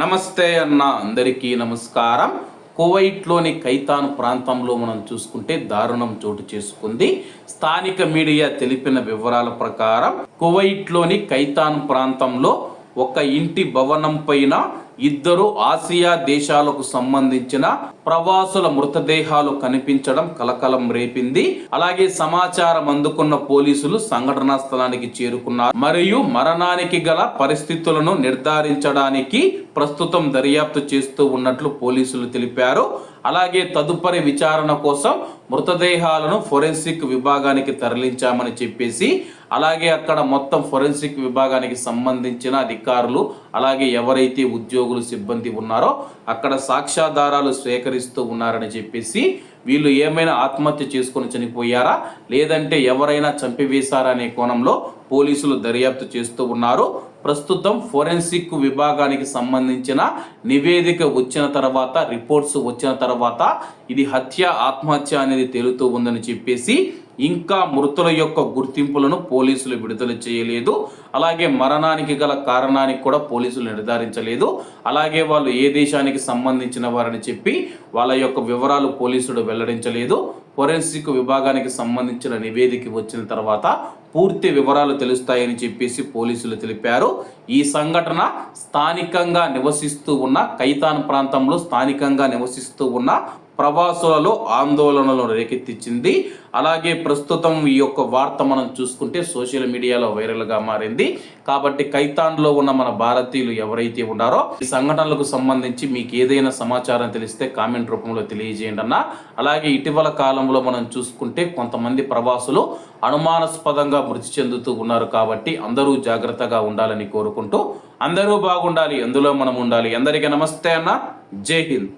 నమస్తే అన్న అందరికీ నమస్కారం. కువైట్లోని కైతాన్ ప్రాంతంలో మనం చూసుకుంటే దారుణం చోటు చేసుకుంది. స్థానిక మీడియా తెలిపిన వివరాల ప్రకారం కువైట్లోని కైతాన్ ప్రాంతంలో ఒక ఇంటి భవనం పైన ఇద్దరు ఆసియా దేశాలకు సంబంధించిన ప్రవాసుల మృతదేహాలు కనిపించడం కలకలం రేపింది. అలాగే సమాచారం అందుకున్న పోలీసులు సంఘటనా స్థలానికి చేరుకున్నారు. మరియు మరణానికి గల పరిస్థితులను నిర్ధారించడానికి ప్రస్తుతం దర్యాప్తు చేస్తూ ఉన్నట్లు పోలీసులు తెలిపారు. అలాగే తదుపరి విచారణ కోసం మృతదేహాలను ఫోరెన్సిక్ విభాగానికి తరలించామని చెప్పేసి అలాగే అక్కడ మొత్తం ఫోరెన్సిక్ విభాగానికి సంబంధించిన అధికారులు అలాగే ఎవరైతే ఉద్యోగులు సిబ్బంది ఉన్నారో అక్కడ సాక్ష్యాధారాలు స్వీకరిస్తూ ఉన్నారని చెప్పేసి వీళ్ళు ఏమైనా ఆత్మహత్య చేసుకొని చనిపోయారా? లేదంటే ఎవరైనా చంపివేశారా అనే కోణంలో పోలీసులు దర్యాప్తు చేస్తూ ఉన్నారు. ప్రస్తుతం ఫోరెన్సిక్ విభాగానికి సంబంధించిన నివేదిక వచ్చిన తర్వాత రిపోర్ట్స్ వచ్చిన తర్వాత ఇది హత్య ఆత్మహత్య అనేది తేలుతూ ఉందని చెప్పేసి ఇంకా మృతుల యొక్క గుర్తింపులను పోలీసులు విడుదల చేయలేదు. అలాగే మరణానికి గల కారణానికి కూడా పోలీసులు నిర్ధారించలేదు. అలాగే వాళ్ళు ఏ దేశానికి సంబంధించిన వారని చెప్పి వాళ్ళ యొక్క వివరాలు పోలీసులు వెల్లడించలేదు. ఫోరెన్సిక్ విభాగానికి సంబంధించిన నివేదిక వచ్చిన తర్వాత పూర్తి వివరాలు తెలుస్తాయని చెప్పేసి పోలీసులు తెలిపారు. ఈ సంఘటన స్థానికంగా నివసిస్తూ ఉన్న కైతాన్ ప్రాంతంలో స్థానికంగా నివసిస్తూ ఉన్న ప్రవాసులలో ఆందోళనలు రేకెత్తించింది. అలాగే ప్రస్తుతం ఈ యొక్క వార్త మనం చూసుకుంటే సోషల్ మీడియాలో వైరల్గా మారింది. కాబట్టి కైతాన్లో ఉన్న మన భారతీయులు ఎవరైతే ఉన్నారో ఈ సంఘటనలకు సంబంధించి మీకు ఏదైనా సమాచారం తెలిస్తే కామెంట్ రూపంలో తెలియజేయండి అన్న. అలాగే ఇటీవల కాలంలో మనం చూసుకుంటే కొంతమంది ప్రవాసులు అనుమానాస్పదంగా మృతి చెందుతూ ఉన్నారు కాబట్టి అందరూ జాగ్రత్తగా ఉండాలని కోరుకుంటూ అందరూ బాగుండాలి అందులో మనం ఉండాలి. అందరికీ నమస్తే అన్న. జై హింద్.